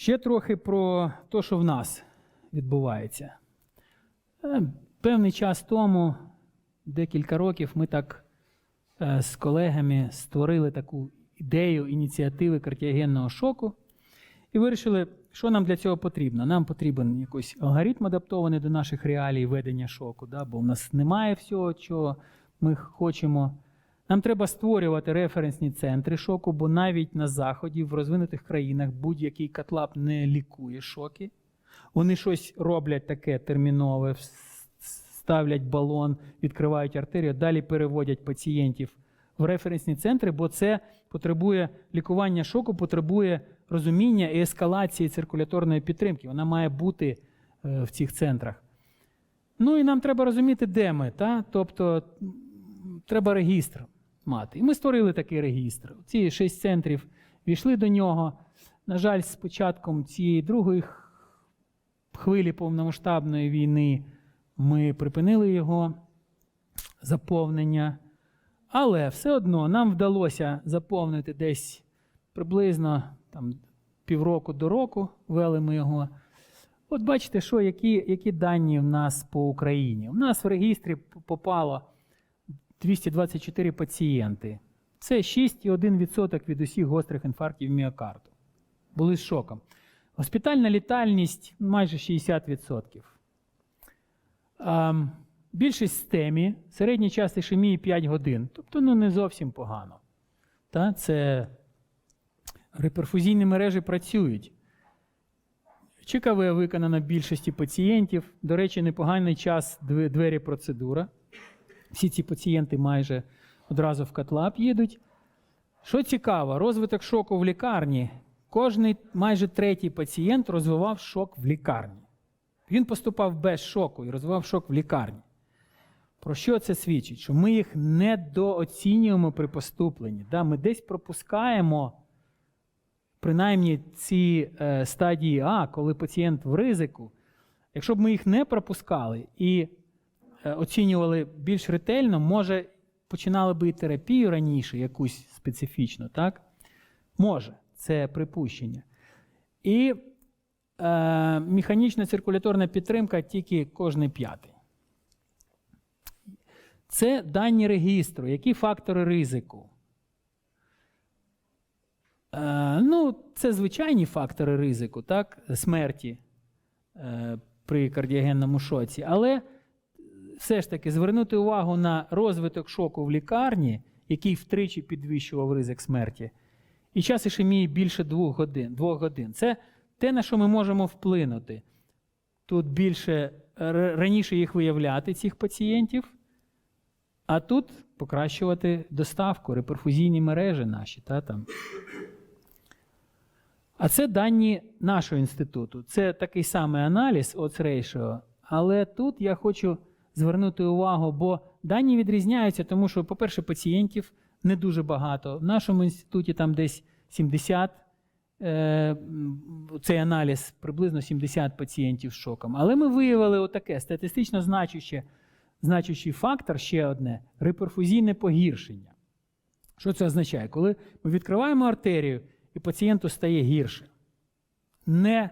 Ще трохи про те, що в нас відбувається. Е, Певний час тому, декілька років, ми так е, з колегами створили таку ідею ініціативи картіогенного шоку і вирішили, що нам для цього потрібно. Нам потрібен якийсь алгоритм адаптований до наших реалій ведення шоку, да? бо в нас немає всього, чого ми хочемо. Нам треба створювати референсні центри шоку, бо навіть на Заході, в розвинутих країнах, будь-який катлап не лікує шоки. Вони щось роблять таке термінове, ставлять балон, відкривають артерію, далі переводять пацієнтів в референсні центри, бо це потребує лікування шоку, потребує розуміння і ескалації циркуляторної підтримки. Вона має бути е, в цих центрах. Ну і нам треба розуміти, де ми. Та? Тобто треба регістр мати. І ми створили такий регістр. Ці шість центрів війшли до нього. На жаль, з початком цієї другої хвилі повномасштабної війни ми припинили його заповнення. Але все одно нам вдалося заповнити десь приблизно там, півроку до року, вели ми його. От бачите, що, які, які дані в нас по Україні. У нас в регістрі попало 224 пацієнти. Це 6,1% від усіх гострих інфарктів міокарду. Були з шоком. Госпітальна літальність майже 60%. Ам, більшість стемі, середній час ішемії 5 годин. Тобто ну, не зовсім погано. Та, це реперфузійні мережі працюють. ЧКВ виконано більшості пацієнтів. До речі, непоганий час двері процедура. Всі ці пацієнти майже одразу в котлап їдуть. Що цікаво, розвиток шоку в лікарні. Кожний майже третій пацієнт розвивав шок в лікарні. Він поступав без шоку і розвивав шок в лікарні. Про що це свідчить? Що ми їх недооцінюємо при поступленні. Да? Ми десь пропускаємо принаймні ці е, стадії А, коли пацієнт в ризику. Якщо б ми їх не пропускали і оцінювали більш ретельно, може починали би і терапію раніше, якусь специфічну, так? Може, це припущення. І е, механічна циркуляторна підтримка тільки кожний п'ятий. Це дані регістру. Які фактори ризику? Е, ну, це звичайні фактори ризику, так? смерті е, при кардіогенному шоці. Але все ж таки звернути увагу на розвиток шоку в лікарні, який втричі підвищував ризик смерті, і час ішемії більше двох годин. Двох годин. Це те, на що ми можемо вплинути. Тут більше раніше їх виявляти, цих пацієнтів, а тут покращувати доставку, реперфузійні мережі наші. Та, там. А це дані нашого інституту. Це такий самий аналіз odds ratio, але тут я хочу звернути увагу, бо дані відрізняються, тому що, по-перше, пацієнтів не дуже багато. В нашому інституті там десь 70, е, цей аналіз приблизно 70 пацієнтів з шоком. Але ми виявили отаке статистично значуще, значущий фактор, ще одне реперфузійне погіршення. Що це означає? Коли ми відкриваємо артерію, і пацієнту стає гірше. Не,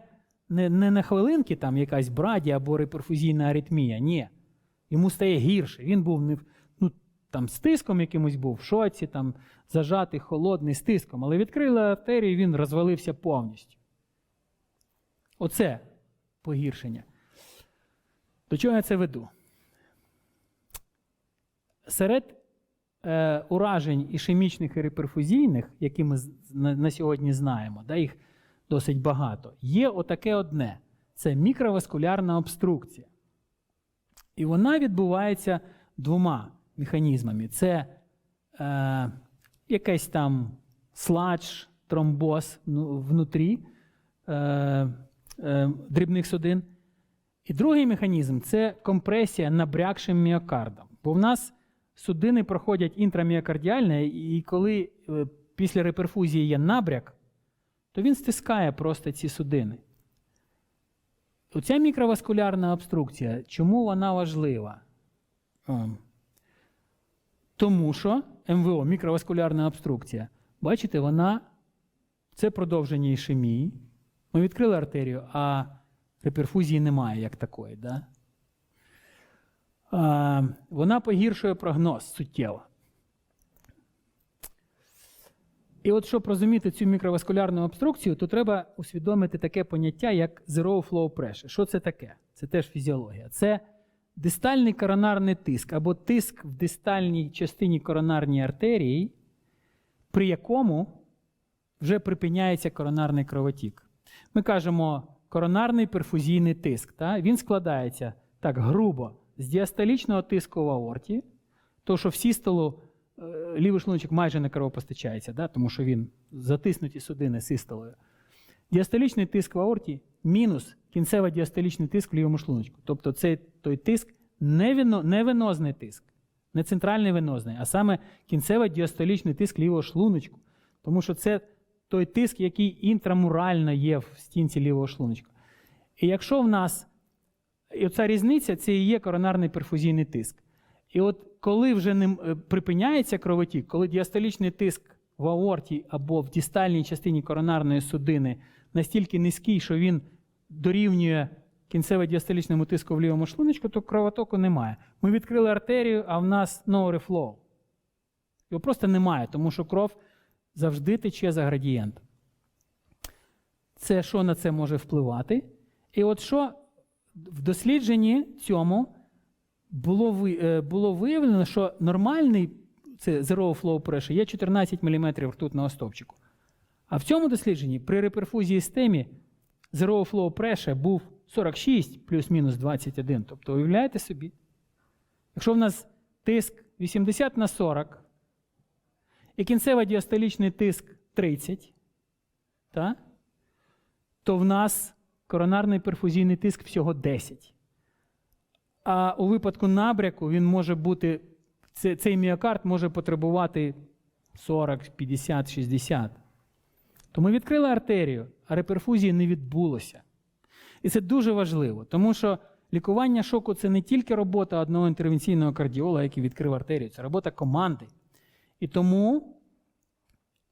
не, не на хвилинки там якась брадія або реперфузійна аритмія. Ні. Йому стає гірше. Він був не ну, там, з тиском якимось був, в шоці, там, зажатий, холодний, з тиском. Але відкрили артерію, і він розвалився повністю. Оце погіршення. До чого я це веду? Серед е, уражень ішемічних і реперфузійних, які ми на, на сьогодні знаємо, да, їх досить багато, є отаке одне: це мікроваскулярна обструкція. І вона відбувається двома механізмами: це е, якийсь там сладж, тромбоз ну, внутрі е, е, дрібних судин. І другий механізм це компресія набрякшим міокардом. Бо в нас судини проходять інтраміокардіальне, і коли е, після реперфузії є набряк, то він стискає просто ці судини. Оця мікроваскулярна обструкція, чому вона важлива? Тому що МВО, мікроваскулярна обструкція, бачите, вона це продовження ішемії. Ми відкрили артерію, а реперфузії немає як такої. Да? Вона погіршує прогноз суттєво. І от щоб розуміти цю мікроваскулярну обструкцію, то треба усвідомити таке поняття, як zero flow pressure. Що це таке? Це теж фізіологія. Це дистальний коронарний тиск або тиск в дистальній частині коронарної артерії, при якому вже припиняється коронарний кровотік. Ми кажемо коронарний перфузійний тиск. Та? Він складається так грубо з діастолічного тиску в аорті, то що в сістолу е, лівий шлуночок майже не кровопостачається, да? тому що він затиснуті судини систолою. Діастолічний тиск в аорті мінус кінцево діастолічний тиск в лівому шлуночку. Тобто це той тиск не, віно, не венозний тиск, не центральний венозний, а саме кінцево діастолічний тиск лівого шлуночку. Тому що це той тиск, який інтрамурально є в стінці лівого шлуночка. І якщо в нас і оця різниця це і є коронарний перфузійний тиск. І от коли вже не припиняється кровотік, коли діастолічний тиск в аорті або в дістальній частині коронарної судини настільки низький, що він дорівнює кінцево-діастолічному тиску в лівому шлуночку, то кровотоку немає. Ми відкрили артерію, а в нас no reflow. Його просто немає, тому що кров завжди тече за градієнтом. Це що на це може впливати? І от що в дослідженні цьому було, е, було виявлено, що нормальний це zero flow pressure є 14 мм ртутного стовпчику. А в цьому дослідженні при реперфузії стемі zero flow pressure був 46 плюс-мінус 21. Тобто, уявляєте собі, якщо в нас тиск 80 на 40 і кінцево діастолічний тиск 30, та, то в нас коронарний перфузійний тиск всього 10. А у випадку набряку він може бути, цей міокард може потребувати 40, 50, 60. То ми відкрили артерію, а реперфузії не відбулося. І це дуже важливо, тому що лікування шоку це не тільки робота одного інтервенційного кардіолога, який відкрив артерію, це робота команди. І тому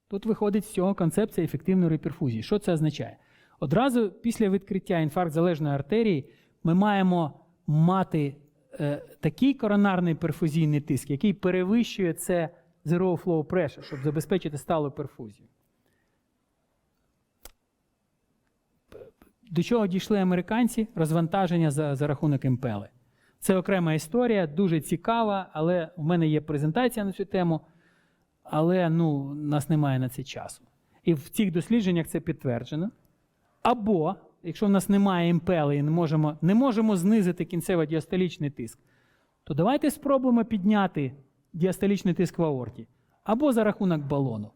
тут виходить з цього концепція ефективної реперфузії. Що це означає? Одразу після відкриття інфаркт залежної артерії ми маємо мати е, такий коронарний перфузійний тиск, який перевищує це zero flow pressure, щоб забезпечити сталу перфузію. До чого дійшли американці? Розвантаження за, за рахунок імпели. Це окрема історія, дуже цікава, але в мене є презентація на цю тему, але ну, нас немає на це часу. І в цих дослідженнях це підтверджено. Або, якщо в нас немає імпели і не можемо, не можемо знизити кінцево-діастолічний тиск, то давайте спробуємо підняти діастолічний тиск в аорті. Або за рахунок балону,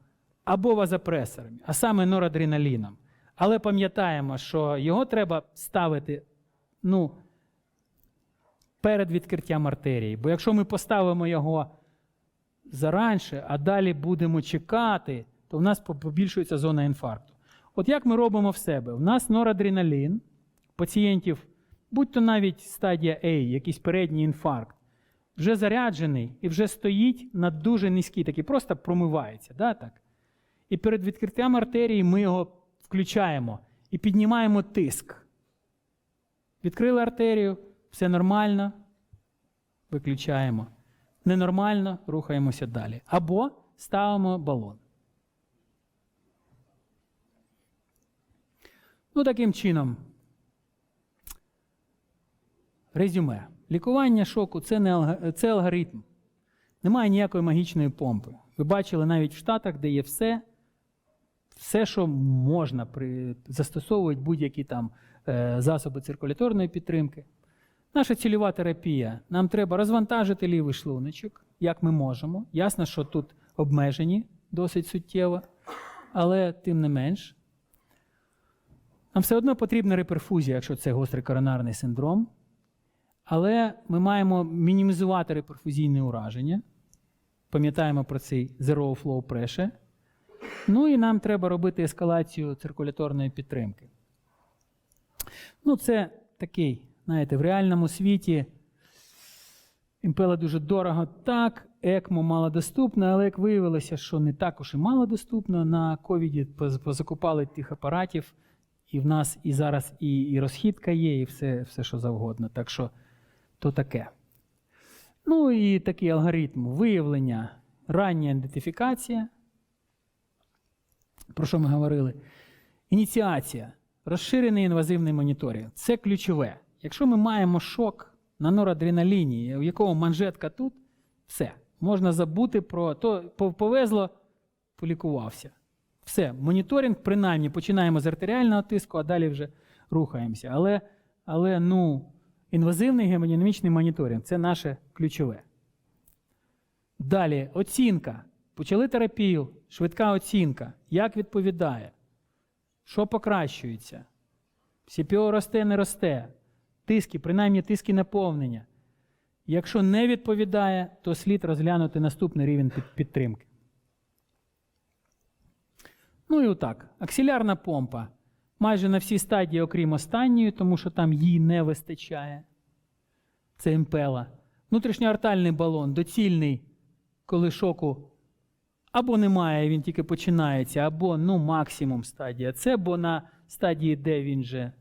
або вазопресорами, а саме норадреналіном. Але пам'ятаємо, що його треба ставити ну, перед відкриттям артерії. Бо якщо ми поставимо його заранше, а далі будемо чекати, то в нас побільшується зона інфаркту. От як ми робимо в себе? У нас норадреналін, пацієнтів, будь-то навіть стадія A, якийсь передній інфаркт, вже заряджений і вже стоїть на дуже низькій, такий просто промивається. Да, так? І перед відкриттям артерії ми його включаємо і піднімаємо тиск. Відкрили артерію, все нормально, виключаємо. Ненормально, рухаємося далі. Або ставимо балон. Ну, таким чином. Резюме. Лікування шоку це, не це алгоритм. Немає ніякої магічної помпи. Ви бачили навіть в Штатах, де є все, все, що можна, при, застосовують будь-які там е, засоби циркуляторної підтримки. Наша цільова терапія. Нам треба розвантажити лівий шлуночок, як ми можемо. Ясно, що тут обмежені досить суттєво, але тим не менш. Нам все одно потрібна реперфузія, якщо це гострий коронарний синдром. Але ми маємо мінімізувати реперфузійне ураження. Пам'ятаємо про цей zero flow pressure. Ну і нам треба робити ескалацію циркуляторної підтримки. Ну, це такий, знаєте, в реальному світі імпела дуже дорого. Так, ЕКМО малодоступно, але як виявилося, що не також і малодоступно, на ковіді позакупали тих апаратів І в нас і зараз і, і розхідка є, і все, все, що завгодно. Так що то таке. Ну і такий алгоритм виявлення, рання ідентифікація. Про що ми говорили? Ініціація, розширений інвазивний моніторинг. Це ключове. Якщо ми маємо шок на норадреналіні, у якого манжетка тут, все. Можна забути про то, пов- повезло, полікувався. Все, моніторинг, принаймні, починаємо з артеріального тиску, а далі вже рухаємося. Але, але ну, інвазивний гемодинамічний моніторинг це наше ключове. Далі оцінка. Почали терапію, швидка оцінка. Як відповідає? Що покращується? CPO росте, не росте. Тиски, принаймні тиски наповнення. Якщо не відповідає, то слід розглянути наступний рівень підтримки. Ну і отак. Аксилярна помпа. Майже на всі стадії, окрім останньої, тому що там їй не вистачає. Це імпела. Внутрішньоартальний балон доцільний, коли шоку або немає, він тільки починається, або ну, максимум стадія С, бо на стадії Д він же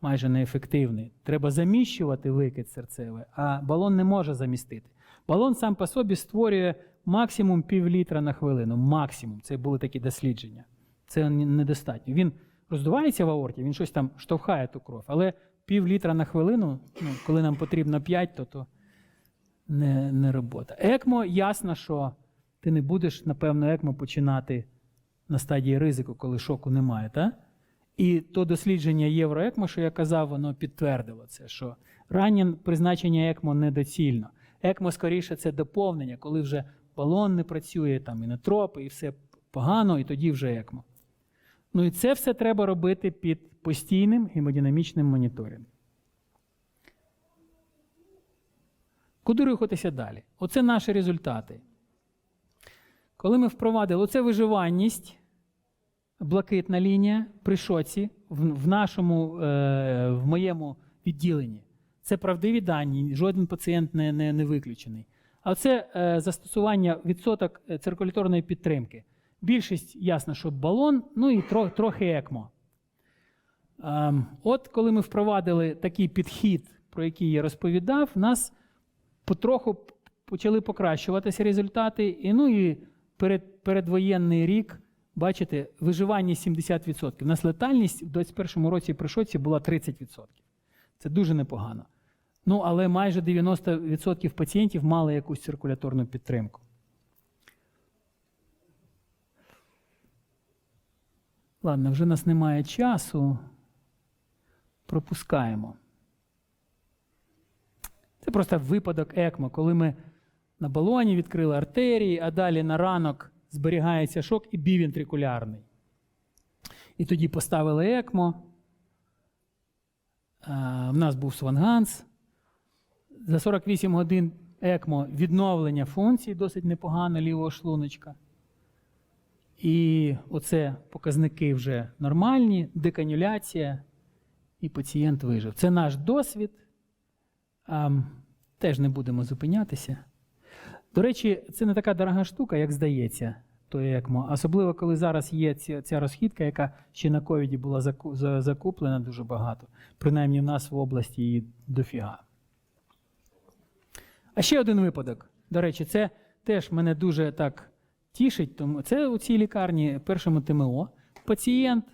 майже неефективний. Треба заміщувати викид серцевий, а балон не може замістити. Балон сам по собі створює максимум пів літра на хвилину. Максимум. Це були такі дослідження. Це недостатньо. Він роздувається в аорті, він щось там штовхає ту кров, але пів літра на хвилину, ну, коли нам потрібно 5, то, то не, не робота. Екмо, ясно, що ти не будеш, напевно, екмо починати на стадії ризику, коли шоку немає. Та? І то дослідження Євроекмо, що я казав, воно підтвердило це, що раннє призначення ЕКМО недоцільно. ЕКМО, скоріше, це доповнення, коли вже балон не працює, там інотропи, і все погано, і тоді вже ЕКМО. Ну і це все треба робити під постійним гемодинамічним моніторингом. Куди рухатися далі? Оце наші результати. Коли ми впровадили оце виживанність, блакитна лінія при шоці в, нашому, е, в моєму відділенні. Це правдиві дані, жоден пацієнт не, не, не виключений. А це е, застосування відсоток е, циркуляторної підтримки. Більшість, ясно, що балон, ну і тро, трохи екмо. Ем, от коли ми впровадили такий підхід, про який я розповідав, нас потроху почали покращуватися результати. І, ну і перед, передвоєнний рік, бачите, виживання 70%. У нас летальність в 2021 році при шоці була 30%. Це дуже непогано. Ну, але майже 90% пацієнтів мали якусь циркуляторну підтримку. Ладно, вже нас немає часу. Пропускаємо. Це просто випадок ЕКМО, коли ми на балоні відкрили артерії, а далі на ранок зберігається шок і бівентрикулярний. І тоді поставили ЕКМО. В нас був Сванганс. За 48 годин ЕКМО відновлення функції досить непогано лівого шлуночка. І оце показники вже нормальні, деканюляція, і пацієнт вижив. Це наш досвід. Теж не будемо зупинятися. До речі, це не така дорога штука, як здається, то ЕКМО. Особливо, коли зараз є ця, ця розхідка, яка ще на ковіді була закуплена дуже багато. Принаймні в нас в області її дофіга. А ще один випадок. До речі, це теж мене дуже так тішить. Тому це у цій лікарні першому ТМО. Пацієнт,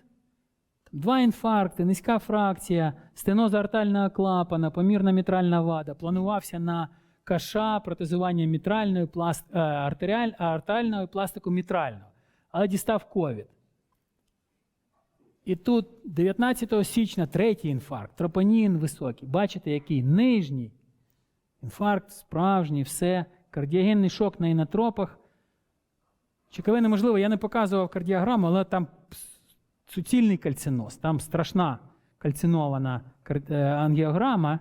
два інфаркти, низька фракція, стеноза артального клапана, помірна мітральна вада. Планувався на каша, протезування мітральної, пласт, е, артеріаль, артального і пластику мітрального. Але дістав ковід. І тут 19 січня третій інфаркт, тропонін високий. Бачите, який нижній. Інфаркт, справжній, все. Кардіогенний шок на інотропах. ЧКВ неможливо, я не показував кардіограму, але там суцільний кальциноз, там страшна кальцинована е, ангіограма.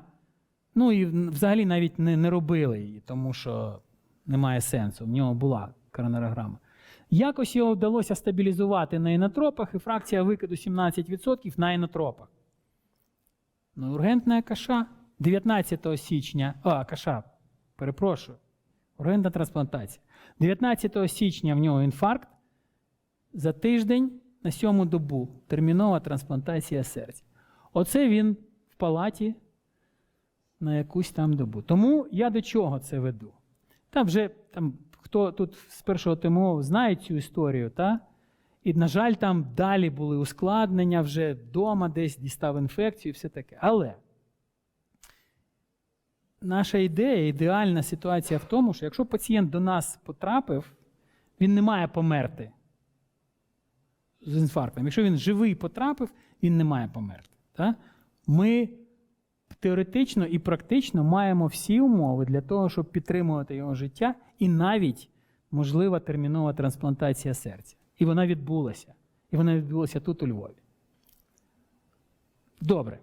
Ну і взагалі навіть не, не робили її, тому що немає сенсу. В нього була коронарограма. Якось його вдалося стабілізувати на інотропах, і фракція викиду 17% на інотропах. Ну, ургентна каша 19 січня, а, каша, перепрошую, ургентна трансплантація. 19 січня в нього інфаркт. За тиждень на сьому добу термінова трансплантація серця. Оце він в палаті на якусь там добу. Тому я до чого це веду? Там вже там, хто тут з першого ТМО знає цю історію, та? і, на жаль, там далі були ускладнення, вже вдома десь дістав інфекцію і все таке. Але наша ідея, ідеальна ситуація в тому, що якщо пацієнт до нас потрапив, він не має померти з інфарктом. Якщо він живий потрапив, він не має померти. Та? Ми теоретично і практично маємо всі умови для того, щоб підтримувати його життя, і навіть можлива термінова трансплантація серця. І вона відбулася. І вона відбулася тут у Львові. Добре.